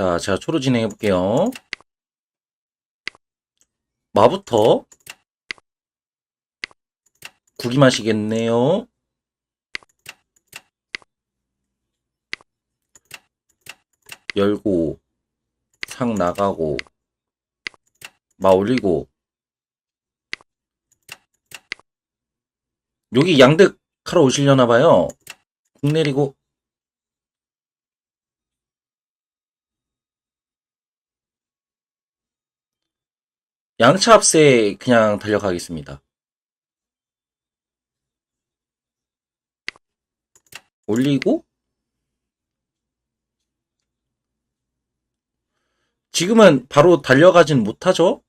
자, 제가 초로 진행해 볼게요. 마부터 국이 마시겠네요. 열고 상 나가고 마 올리고 여기 양득 하러 오시려나 봐요. 국 내리고 양차 합세 그냥 달려가겠습니다. 올리고 지금은 바로 달려가진 못하죠?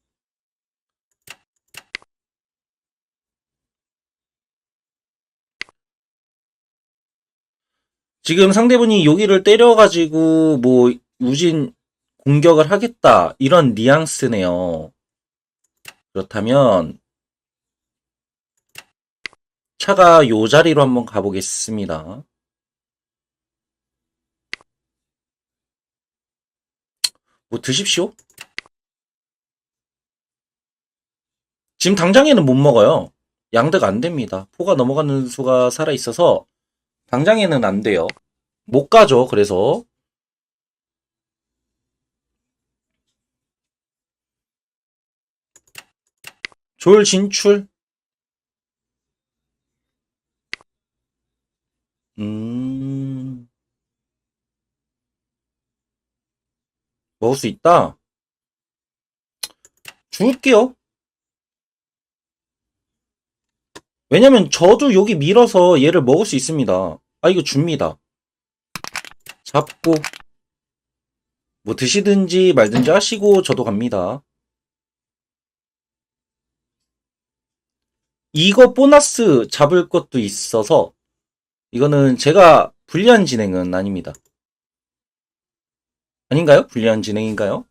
지금 상대분이 여기를 때려가지고 뭐 우진 공격을 하겠다 이런 뉘앙스네요. 그렇다면 차가 요 자리로 한번 가보겠습니다. 뭐 드십시오. 지금 당장에는 못 먹어요. 양득 안 됩니다. 포가 넘어가는 수가 살아 있어서 당장에는 안 돼요. 못 가죠. 그래서 졸 진출. 음. 먹을 수 있다. 줄게요. 왜냐면 저도 여기 밀어서 얘를 먹을 수 있습니다. 아, 이거 줍니다. 잡고, 뭐 드시든지 말든지 하시고 저도 갑니다. 이거 보너스 잡을 것도 있어서, 이거는 제가 불리한 진행은 아닙니다. 아닌가요? 불리한 진행인가요?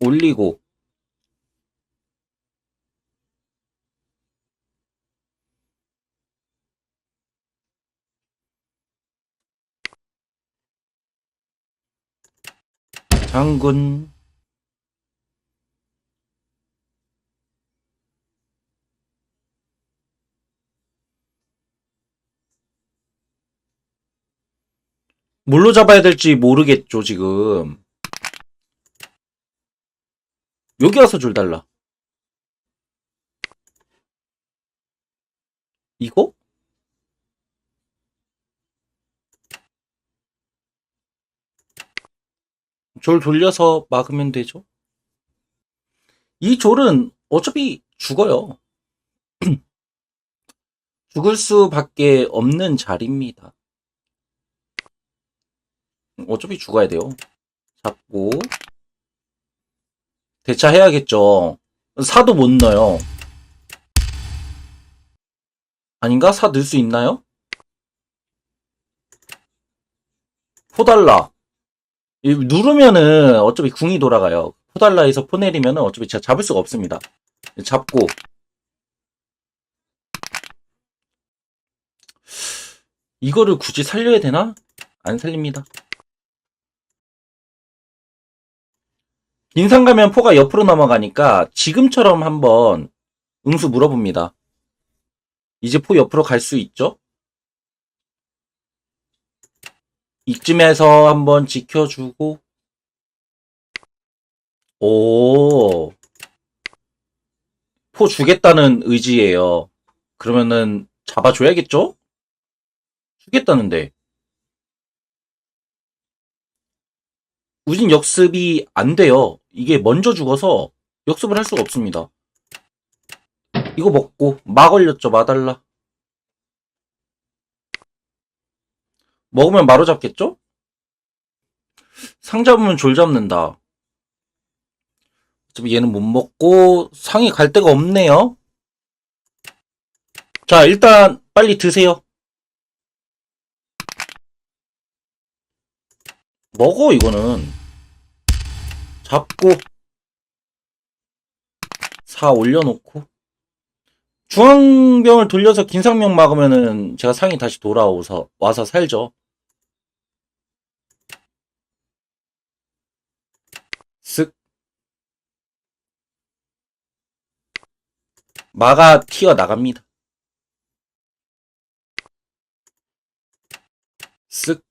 올리고, 장군, 뭘로 잡아야 될지 모르겠죠, 지금. 여기 와서 줄 달라. 이거? 졸 돌려서 막으면 되죠. 이 졸은 어차피 죽어요. 죽을 수밖에 없는 자리입니다. 어차피 죽어야 돼요. 잡고 대차해야겠죠. 사도 못 넣어요. 아닌가? 사 넣을 수 있나요? 포달라. 이 누르면은 어차피 궁이 돌아가요. 포달라에서 포 내리면은 어차피 제가 잡을 수가 없습니다. 잡고 이거를 굳이 살려야 되나? 안 살립니다. 인상 가면 포가 옆으로 넘어가니까 지금처럼 한번 응수 물어봅니다. 이제 포 옆으로 갈 수 있죠? 이쯤에서 한번 지켜주고 오. 포 주겠다는 의지예요. 그러면은 잡아줘야겠죠? 주겠다는데. 우진 역습이 안 돼요. 이게 먼저 죽어서 역습을 할 수가 없습니다. 이거 먹고 마 걸렸죠. 마달라. 먹으면 마로 잡겠죠? 상 잡으면 졸 잡는다. 얘는 못 먹고 상이 갈 데가 없네요. 자, 일단 빨리 드세요. 먹어 이거는. 잡고 사 올려놓고 중앙병을 돌려서 긴상명 막으면은 제가 상이 다시 돌아오서 와서 살죠. 쓱 마가 튀어 나갑니다. 쓱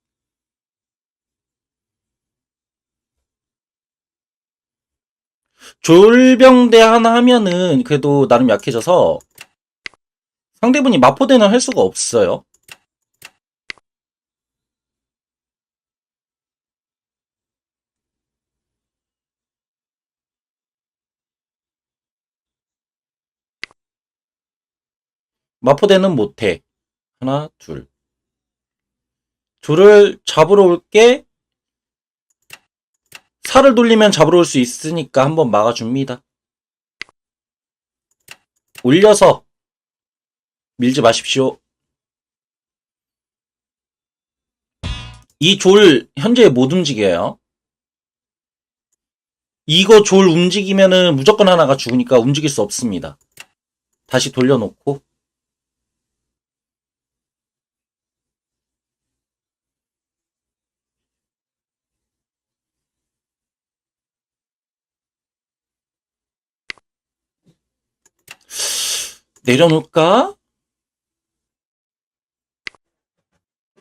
졸병대 하나 하면은 그래도 나름 약해져서 상대분이 마포대는 할 수가 없어요. 마포대는 못해. 하나, 둘. 둘을 잡으러 올게. 살을 돌리면 잡으러 올 수 있으니까 한번 막아줍니다. 올려서 밀지 마십시오. 이 졸 현재 못 움직여요. 이거 졸 움직이면은 무조건 하나가 죽으니까 움직일 수 없습니다. 다시 돌려놓고 내려놓을까?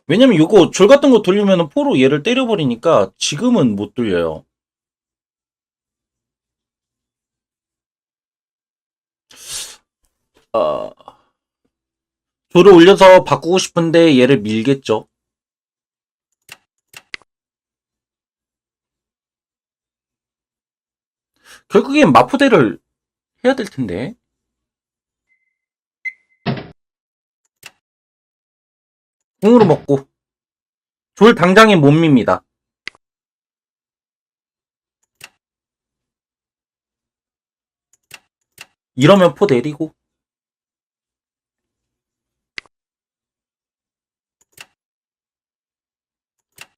왜냐면 이거 졸 같은 거 돌리면 포로 얘를 때려버리니까 지금은 못 돌려요. 어, 졸을 올려서 바꾸고 싶은데 얘를 밀겠죠. 결국엔 마포대를 해야 될 텐데. 궁으로 먹고. 졸 당장에 못 밉니다. 이러면 포 내리고.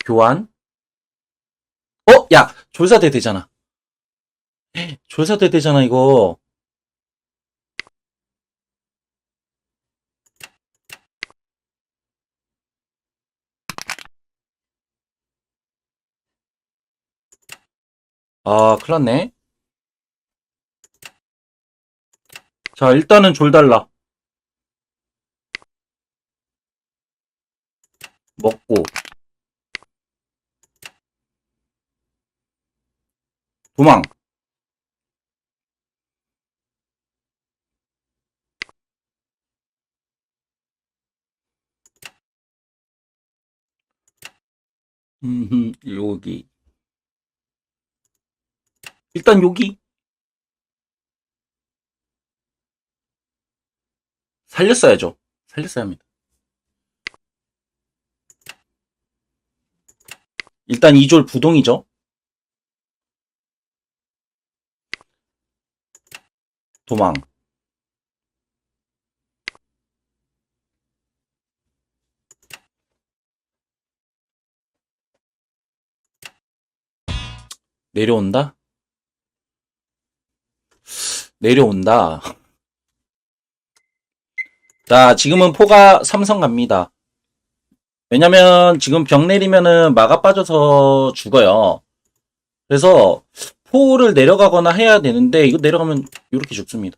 교환. 어? 야! 졸사대 되잖아. 졸사대 되잖아, 이거. 아, 큰일 났네. 자, 일단은 졸 달라. 먹고. 도망. 음, 여기. 일단 여기. 살렸어야죠. 살렸어야 합니다. 일단 이졸 부동이죠. 도망. 내려온다? 내려온다. 자, 지금은 포가 삼성 갑니다. 왜냐면 지금 병 내리면은 마가 빠져서 죽어요. 그래서 포를 내려가거나 해야 되는데 이거 내려가면 이렇게 죽습니다.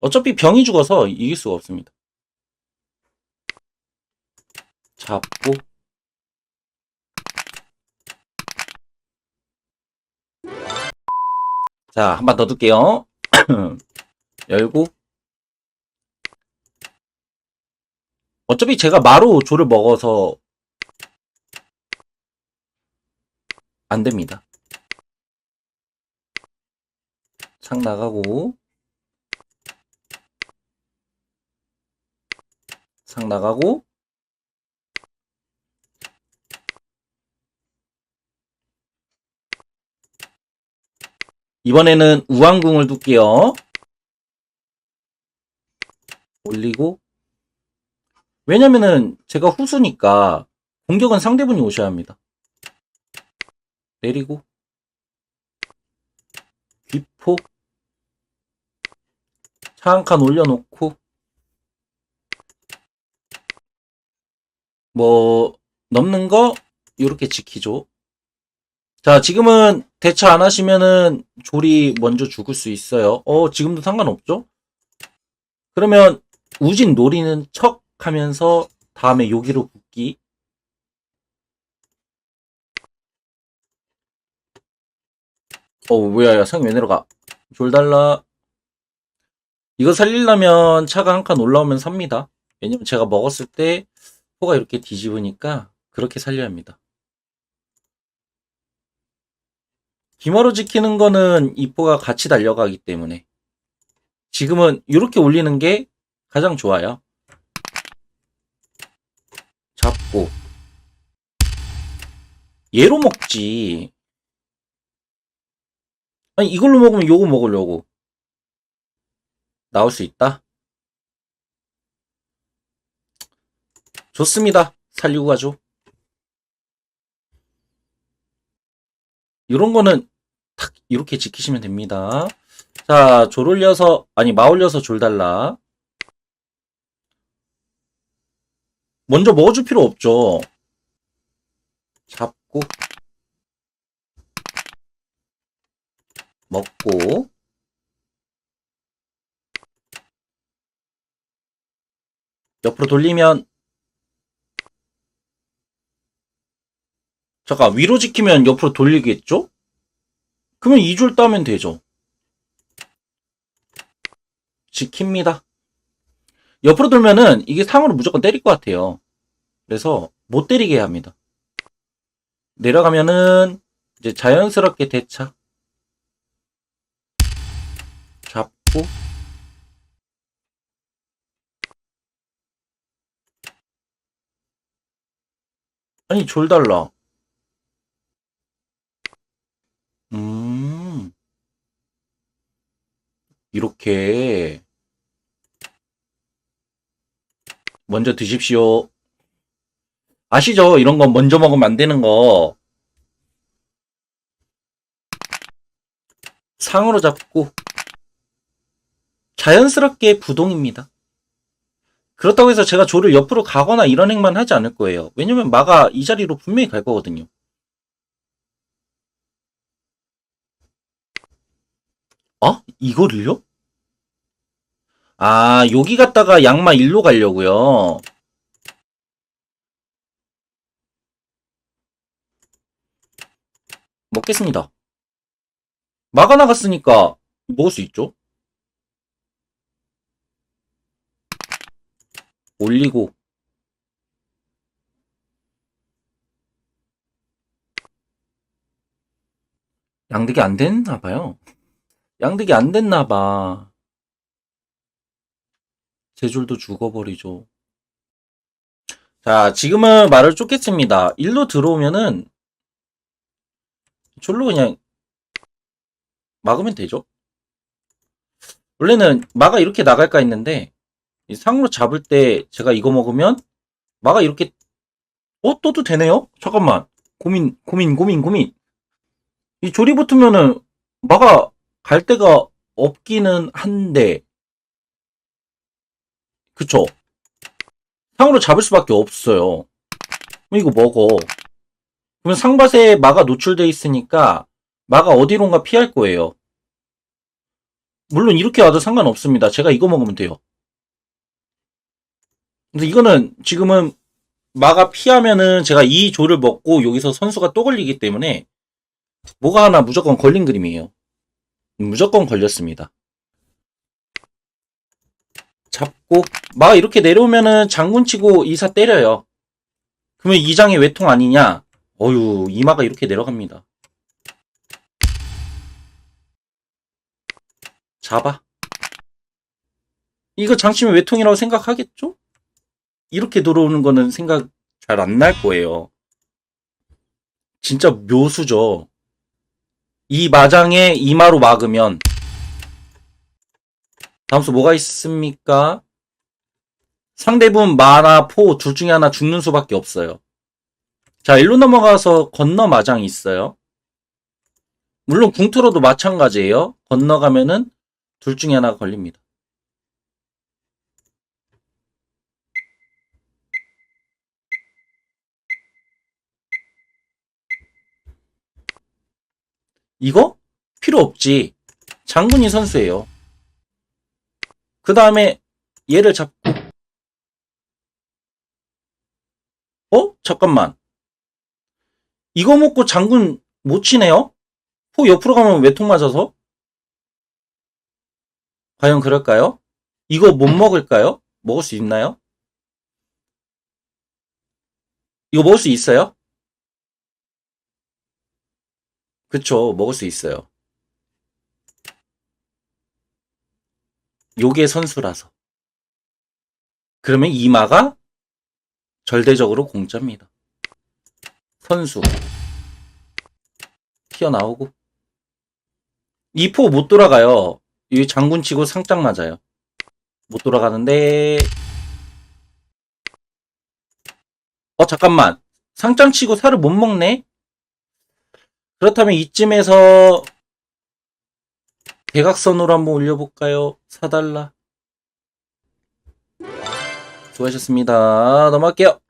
어차피 병이 죽어서 이길 수가 없습니다. 잡고 자, 한 번 더 둘게요. 열고 어차피 제가 마루 조를 먹어서 안 됩니다. 창 나가고 상 나가고 이번에는 우왕궁을 둘게요. 올리고 왜냐면은 제가 후수니까 공격은 상대분이 오셔야 합니다. 내리고 귀포 차 한 칸 올려놓고 뭐 넘는 거 이렇게 지키죠. 자 지금은 대처 안 하시면은 조리 먼저 죽을 수 있어요. 어 지금도 상관없죠? 그러면 우진 노리는 척 하면서 다음에 여기로 붙기. 어 뭐야 야 상이 왜 내려가? 졸 달라. 이거 살리려면 차가 한 칸 올라오면 삽니다. 왜냐면 제가 먹었을 때 포가 이렇게 뒤집으니까 그렇게 살려야 합니다 기마로 지키는 거는 이 포가 같이 달려가기 때문에 지금은 이렇게 올리는 게 가장 좋아요. 잡고. 얘로 먹지. 아니 이걸로 먹으면 요거 먹으려고. 나올 수 있다? 좋습니다. 살리고 가죠 이런 거는 탁 이렇게 지키시면 됩니다. 자 졸 올려서 아니 마 올려서 졸 달라. 먼저 먹어줄 필요 없죠? 잡고. 먹고. 옆으로 돌리면 잠깐 위로 지키면 옆으로 돌리겠죠? 그러면 2줄 따면 되죠. 지킵니다. 옆으로 돌면은 이게 상으로 무조건 때릴 것 같아요. 그래서 못 때리게 합니다. 내려가면은 이제 자연스럽게 대차 잡고 아니 졸 달라 음 이렇게 먼저 드십시오 아시죠? 이런 건 먼저 먹으면 안 되는 거 상으로 잡고 자연스럽게 부동입니다. 그렇다고 해서 제가 조를 옆으로 가거나 이런 행만 하지 않을 거예요. 왜냐면 마가 이 자리로 분명히 갈 거거든요. 어? 이거를요? 아, 여기 갔다가 양마 일로 가려고요. 먹겠습니다. 마가 나갔으니까 먹을 수 있죠? 올리고 양득이 안 됐나 봐요. 양득이 안 됐나 봐. 제 줄도 죽어버리죠. 자, 지금은 말을 쫓겠습니다. 일로 들어오면은 줄로 그냥 막으면 되죠. 원래는 마가 이렇게 나갈까 했는데 이 상으로 잡을 때 제가 이거 먹으면 마가 이렇게 어 떠도 되네요? 잠깐만 고민 고민 고민 고민 이 조리 붙으면은 마가 갈 데가 없기는 한데 그쵸? 상으로 잡을 수밖에 없어요. 이거 먹어. 그러면 상밭에 마가 노출돼 있으니까 마가 어디론가 피할 거예요. 물론 이렇게 와도 상관없습니다. 제가 이거 먹으면 돼요. 근데 이거는 지금은 마가 피하면은 제가 이 조를 먹고 여기서 선수가 또 걸리기 때문에 뭐가 하나 무조건 걸린 그림이에요. 무조건 걸렸습니다. 잡고 마가 이렇게 내려오면은 장군 치고 이사 때려요. 그러면 이장이 외통 아니냐? 어유 이마가 이렇게 내려갑니다. 잡아. 이거 장치면 외통이라고 생각하겠죠? 이렇게 들어오는 거는 생각 잘 안 날 거예요. 진짜 묘수죠. 이 마장에 이마로 막으면 다음 수 뭐가 있습니까? 상대분 마나 포 둘 중에 하나 죽는 수밖에 없어요. 자, 일로 넘어가서 건너 마장이 있어요. 물론 궁투로도 마찬가지예요. 건너가면은 둘 중에 하나가 걸립니다. 이거? 필요 없지. 장군이 선수예요. 그 다음에 얘를 잡고 어? 잠깐만. 이거 먹고 장군 못 치네요? 포 옆으로 가면 외통 맞아서? 과연 그럴까요? 이거 못 먹을까요? 먹을 수 있나요? 이거 먹을 수 있어요? 그쵸, 먹을 수 있어요. 요게 선수라서. 그러면 이마가 절대적으로 공짜입니다. 선수. 튀어나오고. 이포못 돌아가요. 이 장군 치고 상장 맞아요. 못 돌아가는데. 어, 잠깐만. 상장 치고 살을 못 먹네? 그렇다면 이쯤에서 대각선으로 한번 올려볼까요? 사달라. 수고하셨습니다. 넘어갈게요.